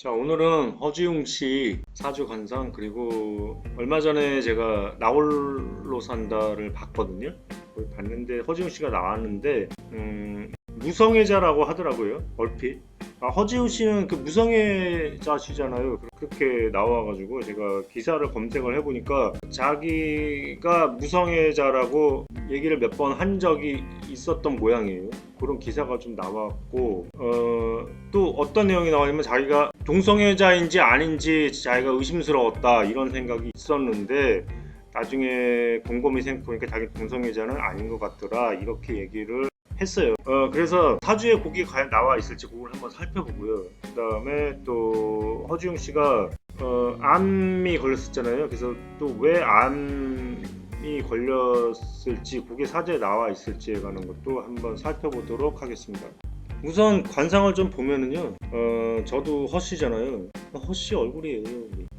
자 오늘은 허지웅 씨 사주 관상 그리고 얼마 전에 제가 나홀로 산다를 봤거든요. 봤는데 허지웅 씨가 나왔는데 음, 무성애자라고 하더라고요. 얼핏. 아, 허지웅 씨는 그 무성애자시잖아요. 그렇게 나와가지고 제가 기사를 검색을 해보니까 자기가 무성애자라고 얘기를 몇 번 한 적이 있었던 모양이에요. 그런 기사가 좀 나왔고 어, 또 어떤 내용이 나왔냐면 자기가 동성애자인지 아닌지 자기가 의심스러웠다 이런 생각이 있었는데 나중에 곰곰이 생각해보니까 자기 동성애자는 아닌 것 같더라 이렇게 얘기를 했어요. 어, 그래서 사주에 곡이 과연 나와 있을지 그걸 한번 살펴보고요. 그 다음에 또 허지웅 씨가 어, 암이 걸렸었잖아요. 그래서 또 왜 암이 걸렸을지 그게 사주에 나와 있을지에 관한 것도 한번 살펴보도록 하겠습니다. 우선 관상을 좀 보면은요, 어, 저도 허씨잖아요. 허씨 얼굴이에요.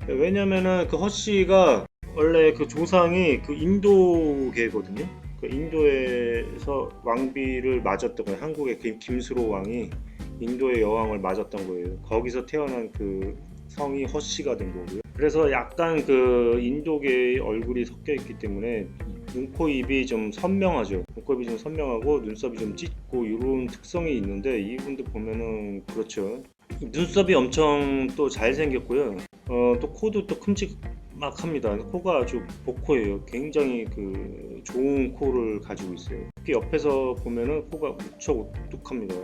왜냐면은 그 허씨가 원래 그 조상이 그 인도계거든요. 그 인도에서 왕비를 맞았던 거예요. 한국의 김- 김수로 왕이 인도의 여왕을 맞았던 거예요. 거기서 태어난 그 성이 허씨가 된 거고요. 그래서 약간 그 인도계의 얼굴이 섞여 있기 때문에 눈, 코, 입이 좀 선명하죠. 눈, 코, 입이 좀 선명하고 눈썹이 좀 짙고 이런 특성이 있는데 이분도 보면은 그렇죠. 눈썹이 엄청 또 잘생겼고요. 어, 또 코도 또 큼직막합니다. 코가 아주 복코예요. 굉장히 그 좋은 코를 가지고 있어요. 특히 옆에서 보면은 코가 무척 오똑합니다.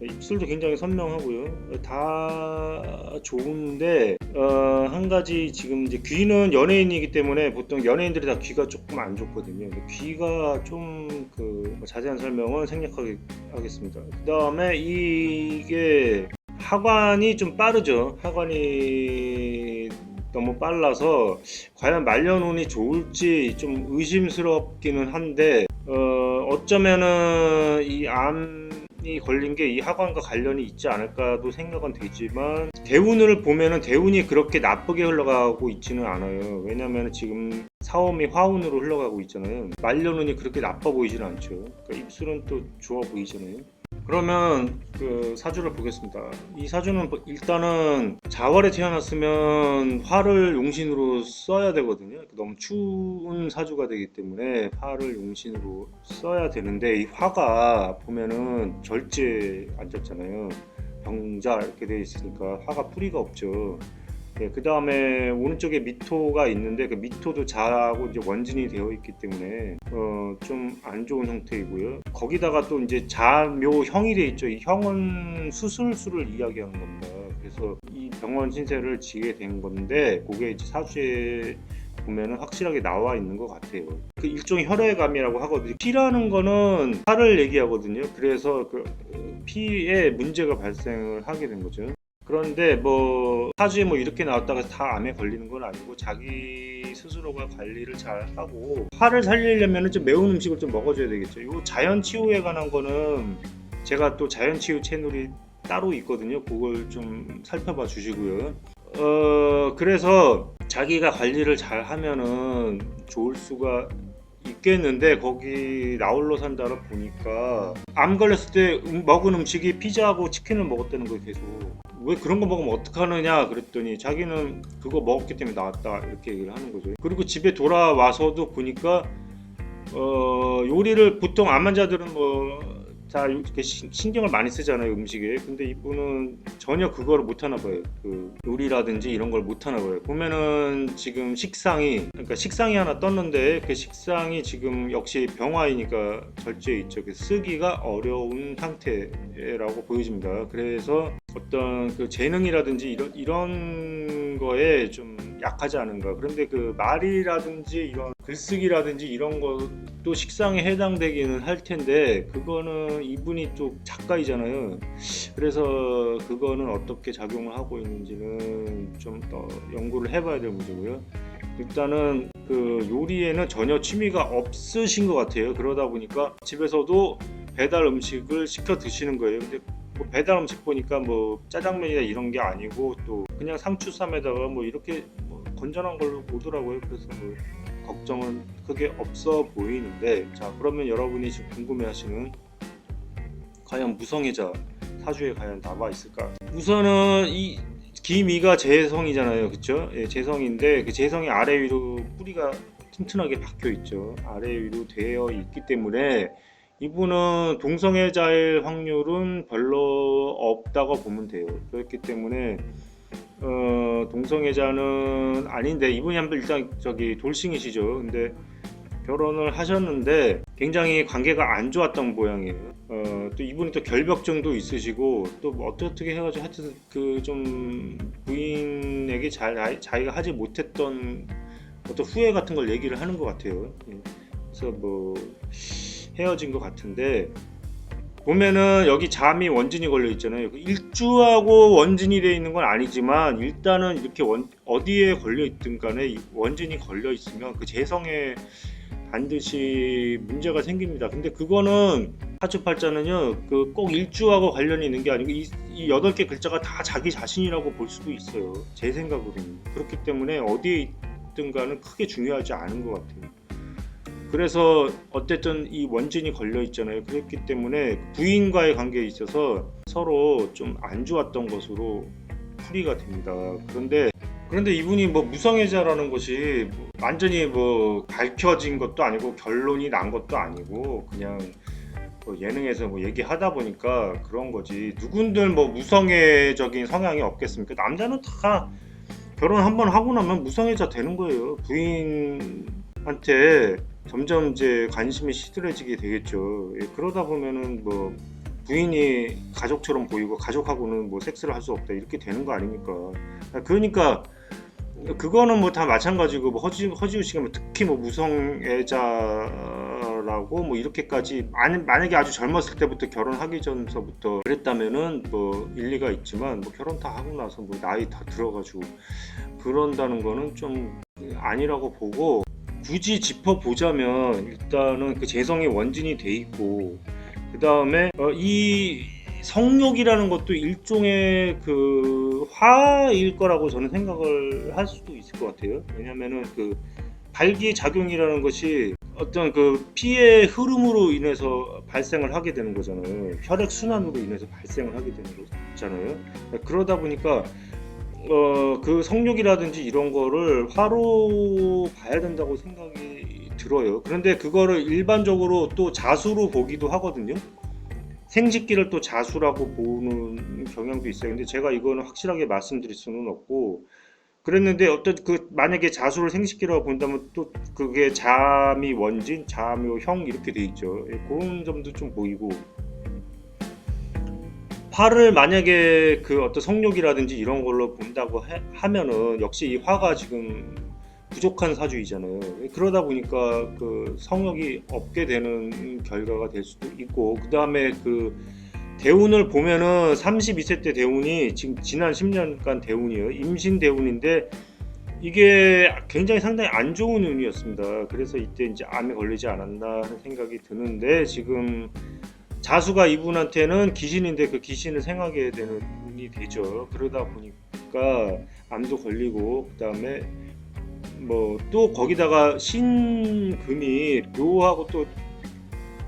입술도 굉장히 선명하고요. 다 좋은데 어, 한 가지 지금 이제 귀는 연예인이기 때문에 보통 연예인들이 다 귀가 조금 안 좋거든요. 귀가 좀 그 자세한 설명은 생략하게 하겠습니다. 그 다음에 이게 하관이 좀 빠르죠. 하관이 너무 빨라서 과연 말년운이 좋을지 좀 의심스럽기는 한데 어, 어쩌면은 이암 이 걸린 게이 하관과 관련이 있지 않을까도 생각은 되지만 대운을 보면은 대운이 그렇게 나쁘게 흘러가고 있지는 않아요. 왜냐면 지금 사움이 화운으로 흘러가고 있잖아요. 말년운이 그렇게 나빠 보이지는 않죠. 그러니까 입술은 또 좋아 보이잖아요. 그러면 그 사주를 보겠습니다. 이 사주는 뭐 일단은 자월에 태어났으면 화를 용신으로 써야 되거든요. 너무 추운 사주가 되기 때문에 화를 용신으로 써야 되는데 이 화가 보면은 절제 앉았잖아요. 병자 이렇게 되어 있으니까 화가 뿌리가 없죠. 그 다음에 오른쪽에 미토가 있는데 그 미토도 자하고 이제 원진이 되어 있기 때문에 어, 좀 안 좋은 형태이고요. 거기다가 또 이제 자묘형이 돼 있죠. 이 형은 수술수를 이야기하는 겁니다. 그래서 이 병원 신세를 지게 된 건데 그게 이제 사주에 보면은 확실하게 나와 있는 것 같아요. 그 일종의 혈액암이라고 하거든요. 피라는 거는 살을 얘기하거든요. 그래서 그 피에 문제가 발생을 하게 된 거죠. 그런데 뭐 사주에 뭐 이렇게 나왔다가 다 암에 걸리는 건 아니고 자기 스스로가 관리를 잘 하고 화를 살리려면 좀 매운 음식을 좀 먹어줘야 되겠죠. 요 자연 치유에 관한 거는 제가 또 자연 치유 채널이 따로 있거든요. 그걸 좀 살펴봐 주시고요. 어 그래서 자기가 관리를 잘 하면은 좋을 수가 있겠는데 거기 나홀로 산다를 보니까 암 걸렸을 때 음- 먹은 음식이 피자하고 치킨을 먹었다는 거예요 계속 왜 그런 거 먹으면 어떡하느냐 그랬더니 자기는 그거 먹었기 때문에 나왔다 이렇게 얘기를 하는 거죠. 그리고 집에 돌아와서도 보니까 어, 요리를 보통 암 환자들은 뭐 다 이렇게 신- 신경을 많이 쓰잖아요 음식에. 근데 이분은 전혀 그거를 못 하나 봐요. 그 요리라든지 이런 걸 못 하나 봐요. 보면은 지금 식상이 그러니까 식상이 하나 떴는데 그 식상이 지금 역시 병화이니까 절제에 있죠. 그래서 쓰기가 어려운 상태라고 보여집니다. 그래서 어떤 그 재능이라든지 이런 이런 거에 좀 약하지 않은가. 그런데 그 말이라든지 이런 글쓰기라든지 이런 것도 식상에 해당되기는 할 텐데 그거는 이분이 또 작가이잖아요. 그래서 그거는 어떻게 작용을 하고 있는지는 좀 더 연구를 해봐야 될 문제고요. 일단은 그 요리에는 전혀 취미가 없으신 것 같아요. 그러다 보니까 집에서도 배달 음식을 시켜 드시는 거예요. 근데 뭐 배달 음식 보니까 뭐 짜장면이나 이런 게 아니고 또 그냥 상추쌈에다가 뭐 이렇게 뭐 건전한 걸로 오더라고요. 그래서 뭐 걱정은 크게 없어 보이는데 자 그러면 여러분이 지금 궁금해하시는 과연 무성애자 사주에 과연 나와 있을까? 우선은 이 기미가 재성이잖아요, 그렇죠? 예, 재성인데 그 재성이 아래 위로 뿌리가 튼튼하게 박혀 있죠. 아래 위로 되어 있기 때문에 이분은 동성애자일 확률은 별로 없다고 보면 돼요. 그렇기 때문에 어, 동성애자는 아닌데 이분이 한번 일단 저기 돌싱이시죠. 근데 결혼을 하셨는데 굉장히 관계가 안 좋았던 모양이에요. 어, 또 이분이 또 결벽증도 있으시고 또뭐 어떻게 해가지고 하여튼 그 좀 부인에게 잘 자기가 하지 못했던 어떤 후회 같은 걸 얘기를 하는 것 같아요. 예. 그래서 뭐 헤어진 것 같은데 보면은 여기 잠이 원진이 걸려 있잖아요. 그 일주하고 원진이 되어 있는 건 아니지만 일단은 이렇게 원, 어디에 걸려 있든 간에 이 원진이 걸려 있으면 그 재성에 반드시 문제가 생깁니다. 근데 그거는 사주팔자는요, 그 꼭 일주하고 관련이 있는 게 아니고 이, 이 여덟 개 글자가 다 자기 자신이라고 볼 수도 있어요. 제 생각으로는. 그렇기 때문에 어디에 있든 간은 크게 중요하지 않은 것 같아요. 그래서 어쨌든 이 원진이 걸려 있잖아요. 그렇기 때문에 부인과의 관계에 있어서 서로 좀 안 좋았던 것으로 풀이가 됩니다. 그런데 그런데 이분이 뭐 무성애자라는 것이 뭐 완전히 뭐 밝혀진 것도 아니고 결론이 난 것도 아니고 그냥 뭐 예능에서 뭐 얘기하다 보니까 그런 거지 누군들 뭐 무성애적인 성향이 없겠습니까? 남자는 다 결혼 한 번 하고 나면 무성애자 되는 거예요. 부인한테 점점 이제 관심이 시들해지게 되겠죠. 예, 그러다 보면은 뭐 부인이 가족처럼 보이고 가족하고는 뭐 섹스를 할 수 없다 이렇게 되는 거 아닙니까? 그러니까 그거는 뭐 다 마찬가지고 뭐 허지 허지우 씨가 뭐 특히 뭐 무성애자라고 뭐 이렇게까지 만, 만약에 아주 젊었을 때부터 결혼하기 전서부터 그랬다면은 뭐 일리가 있지만 뭐 결혼 다 하고 나서 뭐 나이 다 들어가지고 그런다는 거는 좀 아니라고 보고 굳이 짚어보자면 일단은 그 재성이 원진이 돼 있고 그 다음에 이 성욕이라는 것도 일종의 그 화일 거라고 저는 생각을 할 수도 있을 것 같아요. 왜냐면은 그 발기 작용이라는 것이 어떤 그 피의 흐름으로 인해서 발생을 하게 되는 거잖아요. 혈액 순환으로 인해서 발생을 하게 되는 거잖아요. 그러다 보니까 어, 그 성욕이라든지 이런 거를 화로 봐야 된다고 생각이 들어요. 그런데 그거를 일반적으로 또 자수로 보기도 하거든요. 생식기를 또 자수라고 보는 경향도 있어요. 근데 제가 이거는 확실하게 말씀드릴 수는 없고 그랬는데 어떤 그 만약에 자수를 생식기라고 본다면 또 그게 자미 원진, 자묘형 이렇게 돼 있죠. 예, 그런 점도 좀 보이고 화를 만약에 그 어떤 성욕이라든지 이런 걸로 본다고 해- 하면은 역시 이 화가 지금 부족한 사주이잖아요. 그러다 보니까 그 성욕이 없게 되는 결과가 될 수도 있고 그 다음에 그 대운을 보면은 32세 때 대운이 지금 지난 10년간 대운이에요. 임신 대운인데 이게 굉장히 상당히 안 좋은 운이었습니다. 그래서 이때 이제 암에 걸리지 않았나 하는 생각이 드는데 지금 자수가 이분한테는 귀신인데 그 귀신을 생하게 되는 운이 되죠. 그러다 보니까 암도 걸리고 그다음에 뭐 또 거기다가 신금이 묘하고 또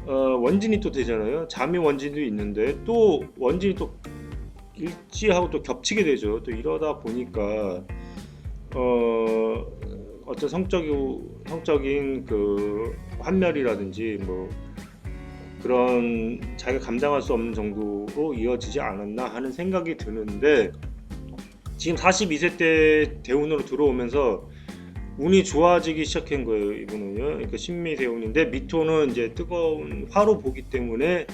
어, 원진이 또 되잖아요. 잠이 원진도 있는데 또 원진이 또 일지하고 또 겹치게 되죠. 또 이러다 보니까 어 어떤 성적인 성적인 그 환멸이라든지 뭐 그런 자기가 감당할 수 없는 정도로 이어지지 않았나 하는 생각이 드는데 지금 42세 때 대운으로 들어오면서 운이 좋아지기 시작한 거예요 이분은요. 그러니까 신미 대운인데 미토는 이제 뜨거운 화로 보기 때문에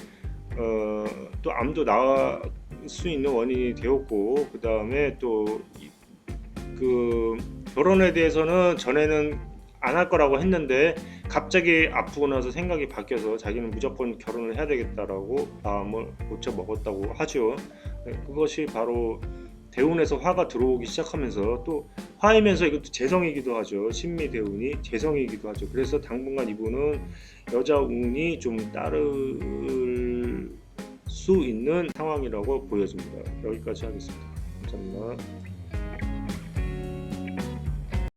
어, 또 암도 나올 수 있는 원인이 되었고 그 다음에 또 그 결혼에 대해서는 전에는 안 할 거라고 했는데 갑자기 아프고 나서 생각이 바뀌어서 자기는 무조건 결혼을 해야 되겠다라고 마음을 고쳐 먹었다고 하죠. 네, 그것이 바로 대운에서 화가 들어오기 시작하면서 또 화이면서 이것도 재성이기도 하죠. 신미 대운이 재성이기도 하죠. 그래서 당분간 이분은 여자 운이 좀 따를 수 있는 상황이라고 보여집니다. 여기까지 하겠습니다. 감사합니다.